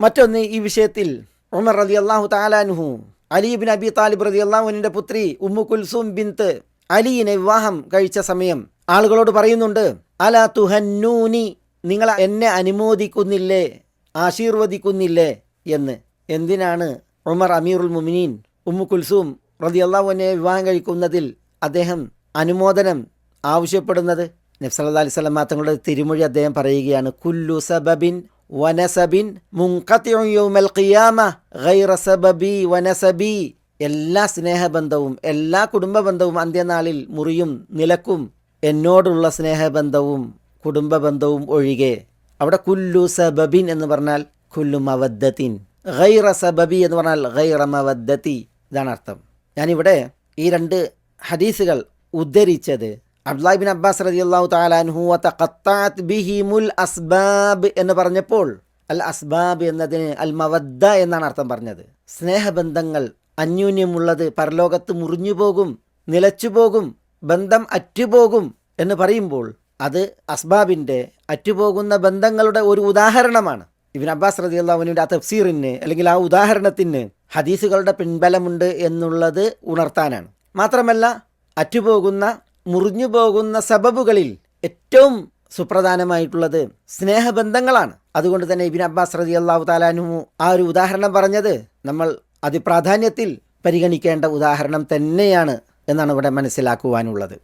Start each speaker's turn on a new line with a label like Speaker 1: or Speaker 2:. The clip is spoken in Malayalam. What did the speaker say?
Speaker 1: മറ്റൊന്ന് ഈ വിഷയത്തിൽ ഉമർ റതി അള്ളാഹു താലാൻഹു അലിബിൻ അബി താലിബ് റതി അള്ളാഹുവിന്റെ പുത്രി ഉമ്മു കുൽസും ബിന്ത് അലിയിനെ വിവാഹം കഴിച്ച സമയം ആളുകളോട് പറയുന്നുണ്ട് അല തുഹന്നൂനി നിങ്ങൾ എന്നെ അനുമോദിക്കുന്നില്ലേ ആശീർവദിക്കുന്നില്ലേ? എന്ന്. എന്തിനാണ് ഉമർ അമീറുൽ മുമിനീൻ ഉമ്മു കുൽസൂം റതി അള്ളാഹുവിനെ വിവാഹം കഴിക്കുന്നതിൽ അദ്ദേഹം അനുമോദനം ആവശ്യപ്പെടുന്നത്? നബ്സല്ലാ അലൈഹി തങ്ങളുടെ തിരുമൊഴി അദ്ദേഹം പറയുകയാണ് കുല്ലു സബബിൻ വനസബിൻ മുൻഖത്തിഉ യൗമൽ ഖിയാമ ഗൈറ സബബി വനസബി. എല്ലാ സ്നേഹബന്ധവും എല്ലാ കുടുംബബന്ധവും അന്ത്യനാളിൽ മുറിയും നിലക്കും. എന്നോടുള്ള സ്നേഹബന്ധവും കുടുംബബന്ധവും ഒഴികെ. അവിടെ കുല്ലു സബബിൻ എന്ന് പറഞ്ഞാൽ കുല്ലു മവദ്ദത്തിൻ. ഗൈറ സബബി എന്ന് പറഞ്ഞാൽ ഗൈറ മവദ്ദത്തി. ഇതാണ് അർത്ഥം. ഞാനിവിടെ ഈ രണ്ട് ഹദീസുകൾ ഉദ്ധരിച്ചത്. അബ്ദുല്ലാഹിബിൻ അബ്ബാസ് റതി അള്ളാഹു താലാൻഹു തഖത്താത്ത് ബിഹിമുൽ അസ്ബാബ് എന്ന് പറഞ്ഞപ്പോൾ അൽ അസ്ബാബ് എന്നതിന് അൽ മവദ്ദ എന്നാണ് അർത്ഥം പറഞ്ഞത്. സ്നേഹബന്ധങ്ങൾ അന്യൂന്യമുള്ളത് പരലോകത്ത് മുറിഞ്ഞു പോകും നിലച്ചു പോകും ബന്ധം അറ്റുപോകും എന്ന് പറയുമ്പോൾ അത് അസ്ബാബിന്റെ അറ്റുപോകുന്ന ബന്ധങ്ങളുടെ ഒരു ഉദാഹരണമാണ്. ഇബിൻ അബ്ബാസ് റതി അള്ളാഹുവിന്റെ ആ തഫ്സീറിന് അല്ലെങ്കിൽ ആ ഉദാഹരണത്തിന് ഹദീസുകളുടെ പിൻബലമുണ്ട് എന്നുള്ളത് ഉണർത്താനാണ്. മാത്രമല്ല അറ്റുപോകുന്ന മുറിഞ്ഞു പോകുന്ന സബബുകളിൽ ഏറ്റവും സുപ്രധാനമായിട്ടുള്ളത് സ്നേഹബന്ധങ്ങളാണ്. അതുകൊണ്ട് തന്നെ ഇബിൻ അബ്ബാസ് റതി അള്ളാഹു താലാനു ആ ഒരു ഉദാഹരണം പറഞ്ഞത് നമ്മൾ അതിപ്രാധാന്യത്തിൽ പരിഗണിക്കേണ്ട ഉദാഹരണം തന്നെയാണ് എന്നാണ് ഇവിടെ മനസ്സിലാക്കുവാനുള്ളത്.